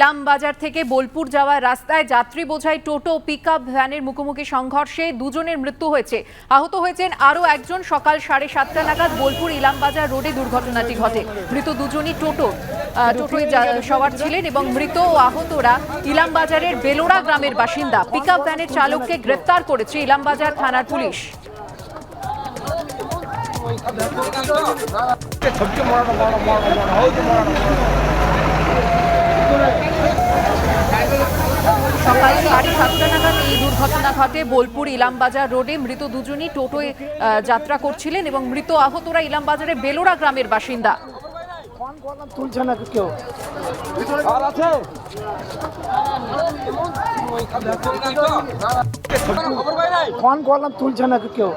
ইলাম বাজার থেকে বোলপুর যাওয়ার রাস্তায় যাত্রী বোঝাই টোটো পিক ভ্যানের মুখোমুখি সংঘর্ষে দুজনের মৃত্যু হয়েছে আহত হয়েছেন আরও একজন সকাল সাড়ে সাতটা নাগাদ বোলপুর ইলাম বাজার রোডে দুর্ঘটনাটি ঘটে মৃত দুজনই টোটো টোটোয় সবার ছিলেন এবং মৃত ও আহতরা ইলাম বাজারের বেলোড়া গ্রামের বাসিন্দা পিক ভ্যানের চালককে গ্রেপ্তার করেছে ইলাম বাজার থানার পুলিশ সকাল সাড়ে সাতটা নাগাদ এই দুর্ঘটনা ঘটে বোলপুর ইলামবাজার রোডে। মৃত দুজনই টোটোয় যাত্রা করছিলেন এবং মৃত আহতরা ইলামবাজারের বেলোড়া গ্রামের বাসিন্দা। তুলছে না কেউ? আর আছে ফোন করলাম তুলছে না কেউ?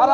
আর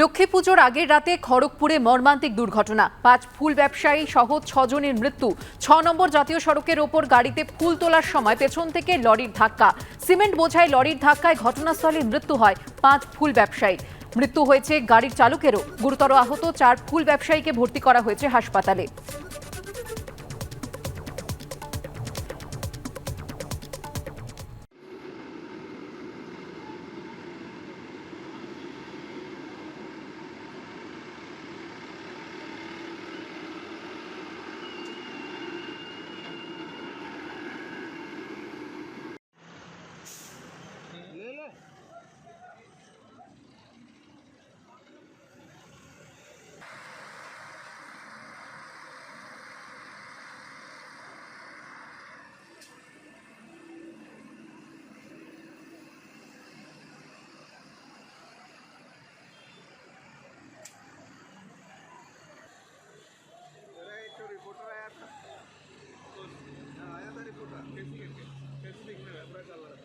লক্ষ্মী পুজোর আগের রাতে খড়গপুরে মর্মান্তিক দুর্ঘটনা। পাঁচ ফুল ব্যবসায়ী সহ ছজনের মৃত্যু। ছ নম্বর জাতীয় সড়কের ওপর গাড়িতে ফুল তোলার সময় পেছন থেকে লরির ধাক্কা। সিমেন্ট বোঝায় লরির ধাক্কায় ঘটনাস্থলে মৃত্যু হয় পাঁচ ফুল ব্যবসায়ী। মৃত্যু হয়েছে গাড়ির চালকেরও। গুরুতর আহত চার ফুল ব্যবসায়ীকে ভর্তি করা হয়েছে হাসপাতালে। ఉంటారు